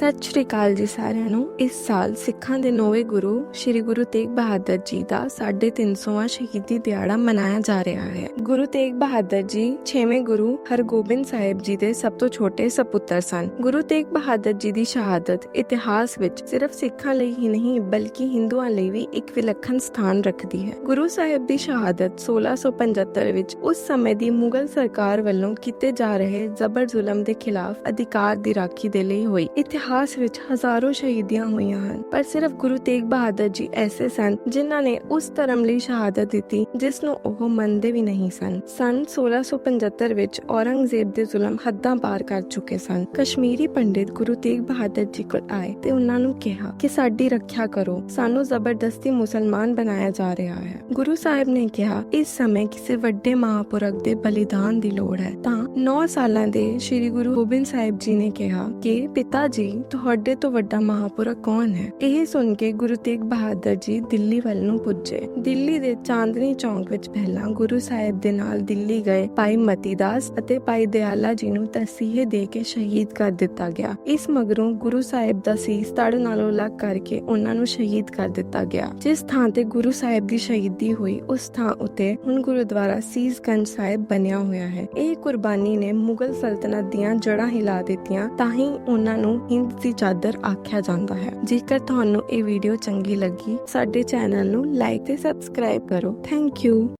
ਸਤਿ ਸ਼੍ਰੀ ਅਕਾਲ ਜੀ ਸਾਰਿਆਂ ਨੂੰ। ਇਸ ਸਾਲ ਸਿੱਖਾਂ ਦੇ ਨੌਵੇਂ ਗੁਰੂ ਸ੍ਰੀ ਗੁਰੂ ਤੇਗ ਬਹਾਦਰ ਜੀ ਦਾ 350ਵਾਂ ਸ਼ਹੀਦੀ ਦਿਹਾੜਾ ਮਨਾਇਆ ਜਾ ਰਿਹਾ ਹੈ। ਗੁਰੂ ਤੇਗ ਬਹਾਦਰ ਜੀ 6ਵੇਂ ਗੁਰੂ ਹਰਗੋਬਿੰਦ ਸਾਹਿਬ ਜੀ ਦੇ ਸਭ ਤੋਂ ਛੋਟੇ ਸਪੁੱਤਰ ਸਨ। ਗੁਰੂ ਤੇਗ ਬਹਾਦਰ ਜੀ ਦੀ ਸ਼ਹਾਦਤ ਇਤਿਹਾਸ ਵਿੱਚ ਸਿਰਫ ਸਿੱਖਾਂ ਲਈ ਹੀ ਨਹੀਂ, ਬਲਕਿ ਹਿੰਦੂਆਂ ਲਈ ਵੀ ਇੱਕ ਵਿਲੱਖਣ ਸਥਾਨ ਰੱਖਦੀ ਹੈ। ਗੁਰੂ ਸਾਹਿਬ ਦੀ ਸ਼ਹਾਦਤ 1675 ਵਿੱਚ ਉਸ ਸਮੇਂ ਦੀ ਮੁਗਲ ਸਰਕਾਰ ਵੱਲੋਂ ਕੀਤੇ ਜਾ ਰਹੇ ਜ਼ਬਰ ਜ਼ੁਲਮ ਦੇ ਖਿਲਾਫ ਅਧਿਕਾਰ ਦੀ ਰਾਖੀ ਦੇ ਲਈ ਹੋਈ। ਇਤਿਹਾਸ ਵਿੱਚ ਹਜ਼ਾਰਾਂ ਸ਼ਹੀਦੀਆਂ ਹੋਈਆਂ ਹਨ। ਪਰ ਸਿਰਫ ਗੁਰੂ ਤੇਗ ਬਹਾਦਰ ਜੀ ਐਸੇ ਸਨ ਜਿਨ੍ਹਾਂ ਨੇ ਉਸ ਧਰਮ ਲਈ ਸ਼ਹਾਦਤ ਦਿੱਤੀ, ਜਿਸ ਨੂੰ ਉਹ ਮੰਨਦੇ ਵੀ ਨਹੀਂ ਸਨ। ਸਨ 1675 ਵਿੱਚ ਔਰੰਗਜ਼ੇਬ ਦੇ ਜ਼ੁਲਮ ਹੱਦਾਂ ਪਾਰ ਕਰ ਚੁੱਕੇ ਸਨ। ਕਸ਼ਮੀਰੀ ਪੰਡਿਤ ਗੁਰੂ ਤੇਗ ਬਹਾਦਰ ਜੀ ਕੋਲ ਆਏ ਤੇ ਉਹਨਾਂ ਨੂੰ ਕਿਹਾ ਕਿ ਸਾਡੀ ਰੱਖਿਆ ਕਰੋ। ਸਾਨੂੰ ਜ਼ਬਰਦਸਤੀ ਮੁਸਲਮਾਨ ਬਣਾਇਆ ਜਾ ਰਿਹਾ ਹੈ। ਗੁਰੂ ਸਾਹਿਬ ਨੇ ਕਿਹਾ, ਇਸ ਸਮੇਂ ਕਿਸੇ ਵੱਡੇ ਮਹਾਪੁਰਖ ਦੇ ਬਲੀਦਾਨ ਦੀ ਲੋੜ ਹੈ। ਤਾਂ 9 ਸਾਲਾਂ ਦੇ ਸ੍ਰੀ ਗੁਰੂ ਗੋਬਿੰਦ ਸਾਹਿਬ ਜੀ ਨੇ ਕਿਹਾ ਕਿ ਪਿਤਾ ਜੀ ਤੁਹਾਡੇ ਤੋਂ ਵੱਡਾ ਮਹਾਪੁਰਖ ਕੌਣ ਹੈ? ਇਹ ਸੁਣ ਕੇ ਗੁਰੂ ਤੇਗ ਬਹਾਦਰ ਜੀ ਦਿੱਲੀ ਵੱਲ ਨੂੰ ਪੁੱਜੇ। ਦਿੱਲੀ ਦੇ ਚਾਂਦਨੀ ਚੌਂਕ ਵਿੱਚ ਪਹਿਲਾਂ ਗੁਰੂ ਸਾਹਿਬ ਦੇ ਨਾਲ ਦਿੱਲੀ ਗਏ। ਭਾਈ ਮਤੀਦਾਸ ਅਤੇ ਭਾਈ ਦਿਆਲਾ ਜੀ ਨੂੰ ਤਸੀਹੇ ਦੇ ਕੇ ਸ਼ਹੀਦ ਕਰ ਦਿੱਤਾ ਗਿਆ। ਇਸ ਮਗਰੋਂ ਗੁਰੂ ਸਾਹਿਬ ਦਾ ਸੀਸ ਤੜ ਨਾਲੋਂ ਲੱਗ ਕਰਕੇ ਉਹਨਾਂ ਨੂੰ ਸ਼ਹੀਦ ਕਰ ਦਿੱਤਾ ਗਿਆ। ਜਿਸ ਥਾਂ ਤੇ ਗੁਰੂ ਸਾਹਿਬ ਦੀ ਸ਼ਹੀਦੀ ਹੋਈ, ਉਸ ਥਾਂ ਉਤੇ ਹੁਣ ਗੁਰਦੁਆਰਾ ਸੀਸਗੰਜ ਸਾਹਿਬ ਬਣਿਆ ਹੋਇਆ ਹੈ। ਇਹ ਕੁਰਬਾਨੀ ਨੇ ਮੁਗਲ ਸਲਤਨਤ ਦੀਆਂ ਜੜ੍ਹਾਂ ਹਿਲਾ ਦਿੱਤੀਆਂ ਤਾਂ ਹੀ ਉਹਨਾਂ ਨੂੰ ਹਿੰਦ ਦੀ ਚਾਦਰ ਆਖਿਆ ਜਾਂਦਾ ਹੈ। ਜੇਕਰ ਤੁਹਾਨੂੰ ਇਹ ਵੀਡੀਓ ਚੰਗੀ ਲੱਗੀ, ਸਾਡੇ ਚੈਨਲ ਨੂੰ ਲਾਈਕ ਤੇ ਸਬਸਕ੍ਰਾਈਬ ਕਰੋ। Thank you